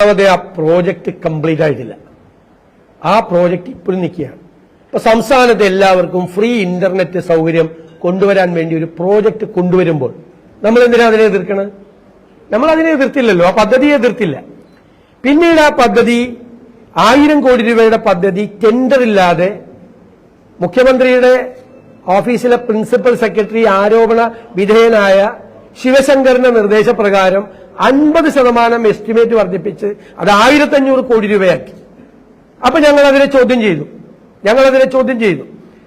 ഒന്നാമത് ആ project complete ആയിട്ടില്ല. ആ പ്രോജക്റ്റ് ഇപ്പോഴും നിൽക്കുകയാണ്. ഇപ്പൊ സംസ്ഥാനത്ത് എല്ലാവർക്കും ഫ്രീ ഇന്റർനെറ്റ് സൗകര്യം കൊണ്ടുവരാൻ വേണ്ടി ഒരു പ്രോജക്റ്റ് കൊണ്ടുവരുമ്പോൾ നമ്മൾ എന്തിനാ അതിനെ എതിർക്കണത് നമ്മൾ അതിനെ എതിർത്തില്ലല്ലോ ആ പദ്ധതിയെ എതിർത്തില്ല. പിന്നീട് ആ പദ്ധതി ആയിരം കോടി രൂപയുടെ പദ്ധതി ടെൻഡർ ഇല്ലാതെ മുഖ്യമന്ത്രിയുടെ ഓഫീസിലെ പ്രിൻസിപ്പൽ സെക്രട്ടറി ആരോപണ വിധേയനായ ശിവശങ്കറിന്റെ നിർദ്ദേശപ്രകാരം അൻപത് ശതമാനം എസ്റ്റിമേറ്റ് വർദ്ധിപ്പിച്ച് അത് ആയിരത്തി അഞ്ഞൂറ് കോടി രൂപയാക്കി. അപ്പൊ ഞങ്ങൾ അതിനെ ചോദ്യം ചെയ്തു. ഞങ്ങൾ അതിനെ ചോദ്യം ചെയ്തു.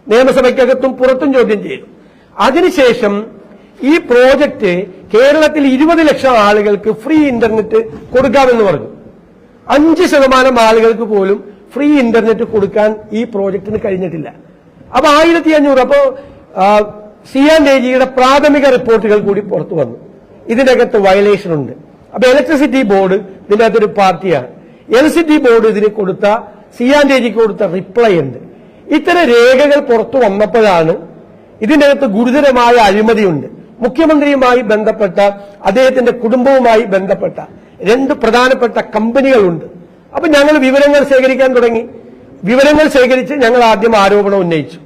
നിയമസഭയ്ക്കകത്തും പുറത്തും ചോദ്യം ചെയ്തു. അതിനുശേഷം ഈ പ്രോജക്റ്റ് കേരളത്തിൽ ഇരുപത് ലക്ഷം ആളുകൾക്ക് ഫ്രീ ഇന്റർനെറ്റ് കൊടുക്കാമെന്ന് പറഞ്ഞു. അഞ്ച് ശതമാനം ആളുകൾക്ക് പോലും ഫ്രീ ഇന്റർനെറ്റ് കൊടുക്കാൻ ഈ പ്രോജക്റ്റിന് കഴിഞ്ഞിട്ടില്ല. അപ്പൊ ആയിരത്തി അഞ്ഞൂറ് അപ്പോ സി ആൻഡ് എ ജിയുടെ പ്രാഥമിക റിപ്പോർട്ടുകൾ കൂടി പുറത്തു വന്നു. ഇതിനകത്ത് വയലേഷൻ ഉണ്ട്. അപ്പൊ ഇലക്ട്രിസിറ്റി ബോർഡ് ഇതിനകത്തൊരു പാർട്ടിയാണ്. ഇലക്ട്രിസിറ്റി ബോർഡ് ഇതിന് കൊടുത്ത സി ആൻഡ് എ ജിക്ക് കൊടുത്ത റിപ്ലൈ ഉണ്ട്. ഇത്തരം രേഖകൾ പുറത്തു വന്നപ്പോഴാണ് ഇതിനകത്ത് ഗുരുതരമായ അഴിമതിയുണ്ട്. മുഖ്യമന്ത്രിയുമായി ബന്ധപ്പെട്ട അദ്ദേഹത്തിന്റെ കുടുംബവുമായി ബന്ധപ്പെട്ട രണ്ട് പ്രധാനപ്പെട്ട കമ്പനികളുണ്ട്. അപ്പൊ ഞങ്ങൾ വിവരങ്ങൾ ശേഖരിക്കാൻ തുടങ്ങി. വിവരങ്ങൾ ശേഖരിച്ച് ഞങ്ങൾ ആദ്യം ആരോപണം ഉന്നയിച്ചു.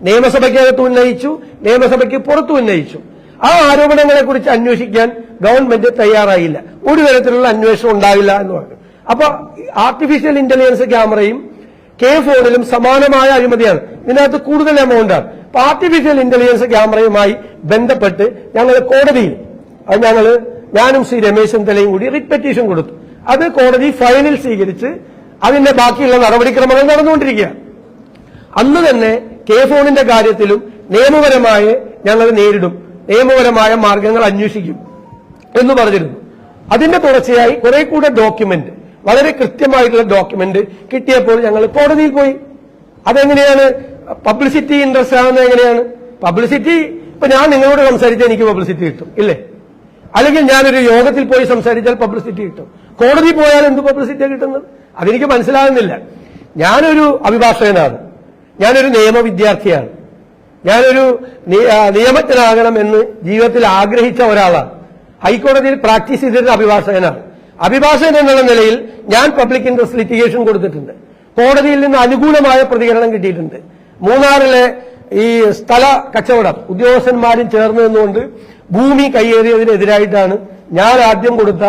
നിയമസഭയ്ക്കകത്ത് ഉന്നയിച്ചു നിയമസഭയ്ക്ക് പുറത്തു ഉന്നയിച്ചു. ആ ആരോപണങ്ങളെ കുറിച്ച് അന്വേഷിക്കാൻ ഗവൺമെന്റ് തയ്യാറായില്ല. ഒരു തരത്തിലുള്ള അന്വേഷണം ഉണ്ടാവില്ല എന്ന് പറഞ്ഞു. അപ്പൊ ആർട്ടിഫിഷ്യൽ ഇന്റലിജൻസ് ക്യാമറയും കെ ഫോണിലും സമാനമായ അഴിമതിയാണ്. ഇതിനകത്ത് കൂടുതൽ എമൗണ്ടാണ് അപ്പൊ ആർട്ടിഫിഷ്യൽ ഇന്റലിജൻസ് ക്യാമറയുമായി ബന്ധപ്പെട്ട് ഞങ്ങൾ കോടതിയിൽ അത് ഞങ്ങൾ ഞാനും ശ്രീ രമേശ് തലയും കൂടി റിറ്റ് പെറ്റീഷൻ കൊടുത്തു. അത് കോടതി ഫയലിൽ സ്വീകരിച്ച് അതിന്റെ ബാക്കിയുള്ള നടപടിക്രമങ്ങൾ നടന്നുകൊണ്ടിരിക്കുകയാണ്. അന്ന് തന്നെ കെ ഫോണിന്റെ കാര്യത്തിലും നിയമപരമായി ഞങ്ങൾ നേരിടും. നിയമപരമായ മാർഗങ്ങൾ അന്വേഷിക്കും എന്ന് പറഞ്ഞിരുന്നു. അതിന്റെ തുടർച്ചയായി കുറെ കൂടെ ഡോക്യുമെന്റ് വളരെ കൃത്യമായിട്ടുള്ള ഡോക്യുമെന്റ് കിട്ടിയപ്പോൾ ഞങ്ങൾ കോടതിയിൽ പോയി. അതെങ്ങനെയാണ്? പബ്ലിസിറ്റി ഇൻട്രസ്റ്റ് ആവുന്നത് എങ്ങനെയാണ്? പബ്ലിസിറ്റി ഇപ്പൊ ഞാൻ നിങ്ങളോട് സംസാരിച്ചാൽ എനിക്ക് പബ്ലിസിറ്റി കിട്ടും ഇല്ലേ? അല്ലെങ്കിൽ ഞാനൊരു യോഗത്തിൽ പോയി സംസാരിച്ചാൽ പബ്ലിസിറ്റി കിട്ടും. കോടതി പോയാൽ എന്ത് പബ്ലിസിറ്റി കിട്ടുന്നത്? അതെനിക്ക് മനസ്സിലാകുന്നില്ല. ഞാനൊരു അഭിഭാഷകനാണ്. ഞാനൊരു നിയമ വിദ്യാർത്ഥിയാണ് ഞാനൊരു നിയമജ്ഞനാകണം എന്ന് ജീവിതത്തിൽ ആഗ്രഹിച്ച ഒരാളാണ്. ഹൈക്കോടതിയിൽ പ്രാക്ടീസ് ചെയ്തിരുന്ന അഭിഭാഷകനാണ്. അഭിഭാഷകൻ എന്നുള്ള നിലയിൽ ഞാൻ പബ്ലിക് ഇൻട്രസ്റ്റ് ലിറ്റിഗേഷൻ കൊടുത്തിട്ടുണ്ട്. കോടതിയിൽ നിന്ന് അനുകൂലമായ പ്രതികരണം കിട്ടിയിട്ടുണ്ട്. മൂന്നാറിലെ ഈ സ്ഥല കച്ചവടം ഉദ്യോഗസ്ഥന്മാരും ചേർന്ന് നിന്നുകൊണ്ട് ഭൂമി കയ്യേറിയതിനെതിരായിട്ടാണ് ഞാൻ ആദ്യം കൊടുത്ത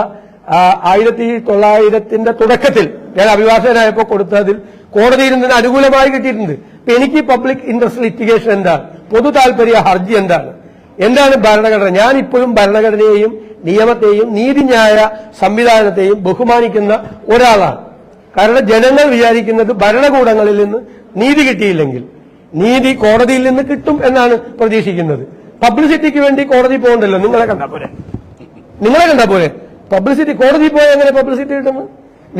ആയിരത്തി തൊള്ളായിരത്തിന്റെ തുടക്കത്തിൽ ഞാൻ അഭിഭാഷകനായപ്പോൾ കൊടുത്തതിൽ കോടതിയിൽ നിന്ന് അനുകൂലമായി കിട്ടിയിട്ടുണ്ട്. ഇപ്പൊ എനിക്ക് പബ്ലിക് ഇൻട്രസ്റ്റ് ലിറ്റിഗേഷൻ എന്താണ്? പൊതു താല്പര്യ ഹർജി എന്താണ്? എന്താണ് ഭരണഘടന? ഞാൻ ഇപ്പോഴും ഭരണഘടനയെയും നിയമത്തെയും നീതിന്യായ സംവിധാനത്തെയും ബഹുമാനിക്കുന്ന ഒരാളാണ്. കാരണം ജനങ്ങൾ വിചാരിക്കുന്നത് ഭരണകൂടങ്ങളിൽ നിന്ന് നീതി കിട്ടിയില്ലെങ്കിൽ നീതി കോടതിയിൽ നിന്ന് കിട്ടും എന്നാണ് പ്രതീക്ഷിക്കുന്നത്. പബ്ലിസിറ്റിക്ക് വേണ്ടി കോടതി പോകണ്ടല്ലോ. നിങ്ങളെ കണ്ടാ പോരെ? നിങ്ങളെ കണ്ടാ പോലെ പബ്ലിസിറ്റി കോടതി പോയാൽ എങ്ങനെ പബ്ലിസിറ്റി കിട്ടുന്നു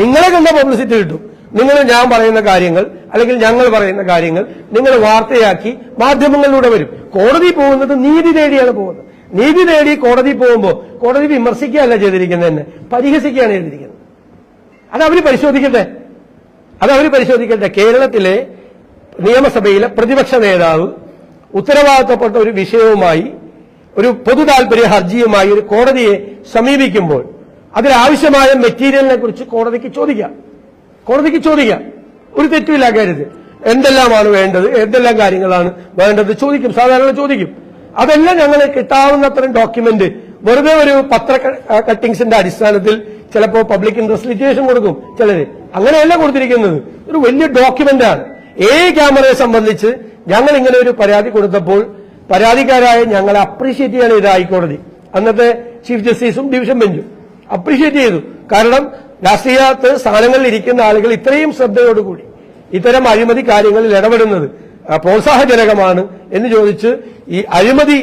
നിങ്ങളെ കണ്ട പബ്ലിസിറ്റി കിട്ടും. നിങ്ങൾ ഞാൻ പറയുന്ന കാര്യങ്ങൾ അല്ലെങ്കിൽ ഞങ്ങൾ പറയുന്ന കാര്യങ്ങൾ നിങ്ങൾ വാർത്തയാക്കി മാധ്യമങ്ങളിലൂടെ വരും. കോടതി പോകുന്നത് നീതി തേടിയാണ് പോകുന്നത്. നീതി തേടി കോടതി പോകുമ്പോൾ കോടതി വിമർശിക്കുകയല്ല ചെയ്തിരിക്കുന്നത് തന്നെ പരിഹസിക്കുകയാണ് ചെയ്തിരിക്കുന്നത്. അത് അവർ പരിശോധിക്കട്ടെ. അത് അവർ പരിശോധിക്കട്ടെ. കേരളത്തിലെ നിയമസഭയിലെ പ്രതിപക്ഷ നേതാവ് ഉത്തരവാദിത്തപ്പെട്ട ഒരു വിഷയവുമായി ഒരു പൊതു താല്പര്യ ഹർജിയുമായി ഒരു കോടതിയെ സമീപിക്കുമ്പോൾ അതിലാവശ്യമായ മെറ്റീരിയലിനെ കുറിച്ച് കോടതിക്ക് ചോദിക്കാം. കോടതിക്ക് ചോദിക്കാം. ഒരു തെറ്റുമില്ല കാര്യത്തിൽ. എന്തെല്ലാമാണ് വേണ്ടത്? എന്തെല്ലാം കാര്യങ്ങളാണ് വേണ്ടത്? ചോദിക്കും. സാധാരണ ചോദിക്കും. അതെല്ലാം ഞങ്ങൾ കിട്ടാവുന്നത്രയും ഡോക്യുമെന്റ് വെറുതെ ഒരു പത്ര കട്ടിങ്സിന്റെ അടിസ്ഥാനത്തിൽ ചിലപ്പോൾ പബ്ലിക് ഇൻട്രസ്റ്റ് ലിറ്റേഷൻ കൊടുക്കും ചിലര്. അങ്ങനെയല്ല കൊടുത്തിരിക്കുന്നത്. ഒരു വലിയ ഡോക്യുമെന്റ് ആണ്. ഏ ക്യാമറയെ സംബന്ധിച്ച് ഞങ്ങൾ ഇങ്ങനെ ഒരു പരാതി കൊടുത്തപ്പോൾ പരാതിക്കാരായ ഞങ്ങളെ അപ്രീഷിയേറ്റ് ചെയ്യാണ് ഇത് ഹൈക്കോടതി അന്നത്തെ ചീഫ് ജസ്റ്റിസും ഡിവിഷൻ ബെഞ്ചും അപ്രീഷിയേറ്റ് ചെയ്തു. കാരണം രാഷ്ട്രീയത്ത് സ്ഥാനങ്ങളിൽ ഇരിക്കുന്ന ആളുകൾ ഇത്രയും ശ്രദ്ധയോടുകൂടി ഇത്തരം അഴിമതി കാര്യങ്ങളിൽ ഇടപെടുന്നത് പ്രോത്സാഹജനകമാണ് എന്ന് ചോദിച്ച് ഈ അഴിമതി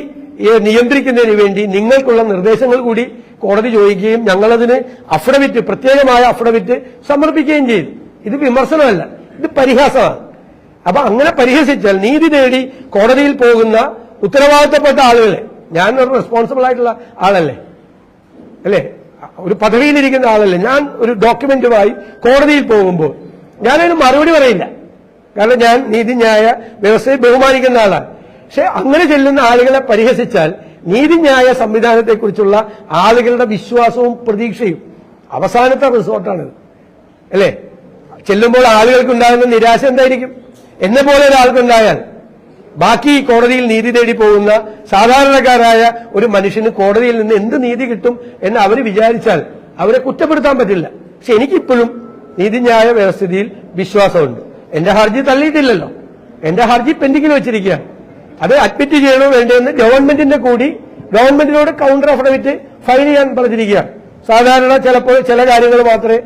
നിയന്ത്രിക്കുന്നതിന് വേണ്ടി നിങ്ങൾക്കുള്ള നിർദ്ദേശങ്ങൾ കൂടി കോടതി ചോദിക്കുകയും ഞങ്ങളതിന് അഫിഡവിറ്റ് പ്രത്യേകമായ അഫിഡവിറ്റ് സമർപ്പിക്കുകയും ചെയ്തു. ഇത് വിമർശനമല്ല ഇത് പരിഹാസമാണ്. അപ്പൊ അങ്ങനെ പരിഹസിച്ചാൽ നീതി നേടി കോടതിയിൽ പോകുന്ന ഉത്തരവാദിത്തപ്പെട്ട ആളുകളെ ഞാൻ റെസ്പോൺസിബിൾ ആയിട്ടുള്ള ആളല്ലേ? അല്ലേ? ഒരു പദവിയിലിരിക്കുന്ന ആളല്ല. ഞാൻ ഒരു ഡോക്യുമെന്റുമായി കോടതിയിൽ പോകുമ്പോൾ ഞാനതിന് മറുപടി പറയില്ല. കാരണം ഞാൻ നീതിന്യായ വ്യവസ്ഥയെ ബഹുമാനിക്കുന്ന ആളാണ്. പക്ഷെ അങ്ങനെ ചെല്ലുന്ന ആളുകളെ പരിഹസിച്ചാൽ നീതിന്യായ സംവിധാനത്തെക്കുറിച്ചുള്ള ആളുകളുടെ വിശ്വാസവും പ്രതീക്ഷയും അവസാനത്തെ റിസോർട്ടാണിത് അല്ലേ? ചെല്ലുമ്പോൾ ആളുകൾക്കുണ്ടാകുന്ന നിരാശ എന്തായിരിക്കും? എന്നെ പോലെ ഒരാൾക്കുണ്ടായാൽ ബാക്കി കോടതിയിൽ നീതി തേടി പോകുന്ന സാധാരണക്കാരായ ഒരു മനുഷ്യന് കോടതിയിൽ നിന്ന് എന്ത് നീതി കിട്ടും എന്ന് അവർ വിചാരിച്ചാൽ അവരെ കുറ്റപ്പെടുത്താൻ പറ്റില്ല. പക്ഷെ എനിക്കിപ്പോഴും നീതിന്യായ വ്യവസ്ഥിതിയിൽ വിശ്വാസമുണ്ട്. എന്റെ ഹർജി തള്ളിയിട്ടില്ലല്ലോ. എന്റെ ഹർജി പെൻഡിങ്ങിൽ വെച്ചിരിക്കുകയാണ്. അത് അഡ്മിറ്റ് ചെയ്യണോ വേണ്ടതെന്ന് ഗവൺമെന്റിന്റെ കൂടി ഗവൺമെന്റിനോട് കൗണ്ടർ അഫിഡവിറ്റ് ഫയൽ ചെയ്യാൻ പറഞ്ഞിരിക്കുകയാണ്. സാധാരണ ചിലപ്പോൾ ചില കാര്യങ്ങൾ മാത്രമേ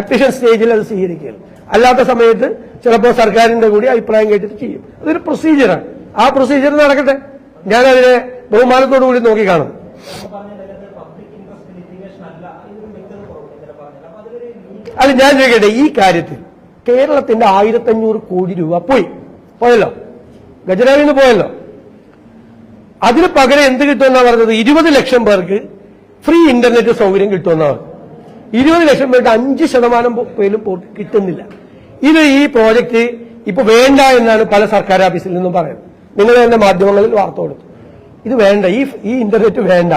അഡ്മിഷൻ സ്റ്റേജിൽ അത് സ്വീകരിക്കുകയുള്ളൂ. അല്ലാത്ത സമയത്ത് ചിലപ്പോൾ സർക്കാരിന്റെ കൂടി അഭിപ്രായം കേട്ടിട്ട് ചെയ്യും. അതൊരു പ്രൊസീജിയറാണ് ആ പ്രൊസീജിയർ നടക്കട്ടെ. അതിനെ ബഹുമാനത്തോടു കൂടി നോക്കി കാണും അത് ഞാൻ ചോദിക്കട്ടെ ഈ കാര്യത്തിൽ കേരളത്തിന്റെ ആയിരത്തഞ്ഞൂറ് കോടി രൂപ പോയി. പോയല്ലോ? ഗജരാവിൽ നിന്ന് പോയല്ലോ? അതിന് പകരം എന്ത് കിട്ടുമെന്നാണ് പറഞ്ഞത്? ഇരുപത് ലക്ഷം പേർക്ക് ഫ്രീ ഇന്റർനെറ്റ് സൗകര്യം കിട്ടുമെന്നാണ്. ഇരുപത് ലക്ഷം പേർക്ക് അഞ്ച് ശതമാനം പേരും കിട്ടുന്നില്ല. ഇത് ഈ പ്രോജക്റ്റ് ഇപ്പൊ വേണ്ട എന്നാണ് പല സർക്കാർ ഓഫീസിൽ നിന്നും പറയുന്നത്. നിങ്ങൾ തന്നെ മാധ്യമങ്ങളിൽ വാർത്ത കൊടുത്തു. ഇത് വേണ്ട ഈ ഈ ഇന്റർനെറ്റ് വേണ്ട.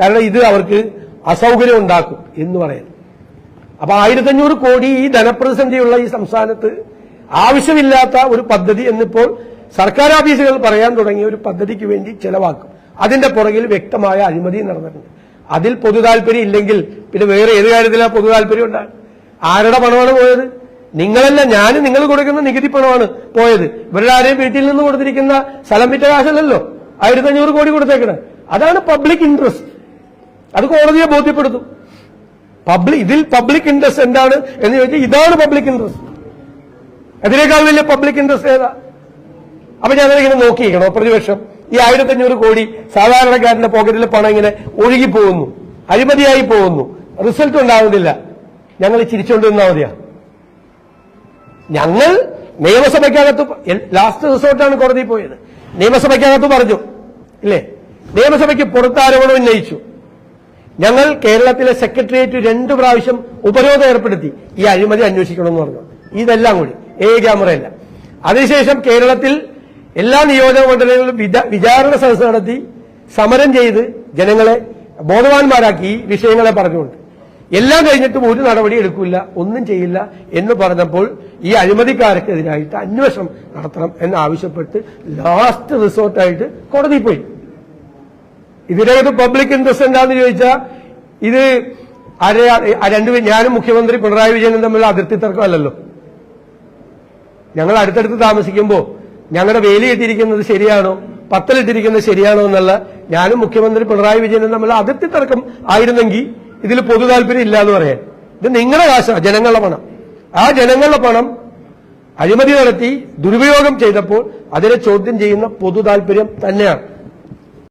കാരണം ഇത് അവർക്ക് അസൗകര്യം ഉണ്ടാക്കും എന്ന് പറയുന്നു. അപ്പൊ ആയിരത്തഞ്ഞൂറ് കോടി ഈ ധനപ്രതിസന്ധിയുള്ള ഈ സംസ്ഥാനത്ത് ആവശ്യമില്ലാത്ത ഒരു പദ്ധതി എന്നിപ്പോൾ സർക്കാർ ഓഫീസുകൾ പറയാൻ തുടങ്ങിയ ഒരു പദ്ധതിക്ക് വേണ്ടി ചെലവാക്കും. അതിന്റെ പുറകിൽ വ്യക്തമായ അഴിമതി നടന്നിട്ടുണ്ട്. അതിൽ പൊതു താല്പര്യം ഇല്ലെങ്കിൽ പിന്നെ വേറെ ഏത് കാര്യത്തിലാണ് പൊതു താല്പര്യം ഉണ്ടാകും ആരുടെ പണമാണ് പോയത്? നിങ്ങളല്ല ഞാൻ നിങ്ങൾ കൊടുക്കുന്ന നികുതി പണമാണ് പോയത്. ഇവരുടെ ആരെയും വീട്ടിൽ നിന്ന് കൊടുത്തിരിക്കുന്ന സ്ഥലം വിറ്റ കാശല്ലല്ലോ. ആയിരത്തഞ്ഞൂറ് കോടി കൊടുത്തേക്കണേ. അതാണ് പബ്ലിക് ഇൻട്രസ്റ്റ് അത് കോടതിയെ ബോധ്യപ്പെടുത്തും. പബ്ലിക് ഇതിൽ പബ്ലിക് ഇൻട്രസ്റ്റ് എന്താണ് എന്ന് ചോദിച്ചാൽ ഇതാണ് പബ്ലിക് ഇൻട്രസ്റ്റ് അതിനേക്കാൾ വലിയ പബ്ലിക് ഇൻട്രസ്റ്റ് ഏതാ? അപ്പൊ ഞാൻ ഇങ്ങനെ നോക്കിയിരിക്കണോ. പ്രതിപക്ഷം ഈ ആയിരത്തി അഞ്ഞൂറ് കോടി സാധാരണക്കാരന്റെ പോക്കറ്റിലെ പണം ഇങ്ങനെ ഒഴുകി പോകുന്നു. അഴിമതിയായി പോകുന്നു. റിസൾട്ട് ഉണ്ടാകുന്നില്ല ഞങ്ങൾ ചിരിച്ചുകൊണ്ടിരുന്നാൽ മതിയാണ് മതിയാ. ഞങ്ങൾ നിയമസഭയ്ക്കകത്ത് ലാസ്റ്റ് റിസോർട്ടാണ് കോടതി പോയത്. നിയമസഭയ്ക്കകത്ത് പറഞ്ഞു. ഇല്ലേ? നിയമസഭയ്ക്ക് പുറത്ത് ആരോപണം ഉന്നയിച്ചു. ഞങ്ങൾ കേരളത്തിലെ സെക്രട്ടേറിയറ്റ് രണ്ടു പ്രാവശ്യം ഉപരോധം ഏർപ്പെടുത്തി. ഈ അഴിമതി അന്വേഷിക്കണമെന്ന് പറഞ്ഞു. ഇതെല്ലാം കൂടി. ഏ ക്യാമറയല്ല. അതിനുശേഷം കേരളത്തിൽ എല്ലാ നിയോജക മണ്ഡലങ്ങളിലും വിചാരണ സദസ് നടത്തി സമരം ചെയ്ത് ജനങ്ങളെ ബോധവാന്മാരാക്കി വിഷയങ്ങളെ പറഞ്ഞുകൊണ്ട്. എല്ലാം കഴിഞ്ഞിട്ടും ഒരു നടപടി എടുക്കില്ല ഒന്നും ചെയ്യില്ല എന്ന് പറഞ്ഞപ്പോൾ ഈ അഴിമതിക്കാർക്കെതിരായിട്ട് അന്വേഷണം നടത്തണം എന്നാവശ്യപ്പെട്ട് ലാസ്റ്റ് റിസോർട്ടായിട്ട് കോടതി പോയി. ഇതിനകത്ത് പബ്ലിക് ഇൻട്രസ്റ്റ് എന്താന്ന് ചോദിച്ചാൽ ഇത് രണ്ടു ഞാനും മുഖ്യമന്ത്രി പിണറായി വിജയനും തമ്മിലുള്ള അതിർത്തി തർക്കമല്ലല്ലോ. ഞങ്ങൾ അടുത്തടുത്ത് താമസിക്കുമ്പോൾ ഞങ്ങളുടെ വേലി ഇട്ടിരിക്കുന്നത് ശരിയാണോ പത്തലിട്ടിരിക്കുന്നത് ശരിയാണോ എന്നുള്ള ഞാനും മുഖ്യമന്ത്രി പിണറായി വിജയനും തമ്മിലുള്ള അതിർത്തി തർക്കം ആയിരുന്നെങ്കിൽ ഇതിൽ പൊതു താല്പര്യം ഇല്ല എന്ന് പറയാൻ. ഇത് നിങ്ങളുടെ കാശാണ് ജനങ്ങളുടെ പണം. ആ ജനങ്ങളുടെ പണം അഴിമതി നടത്തി ദുരുപയോഗം ചെയ്തപ്പോൾ അതിനെ ചോദ്യം ചെയ്യുന്ന പൊതു താല്പര്യം തന്നെയാണ്.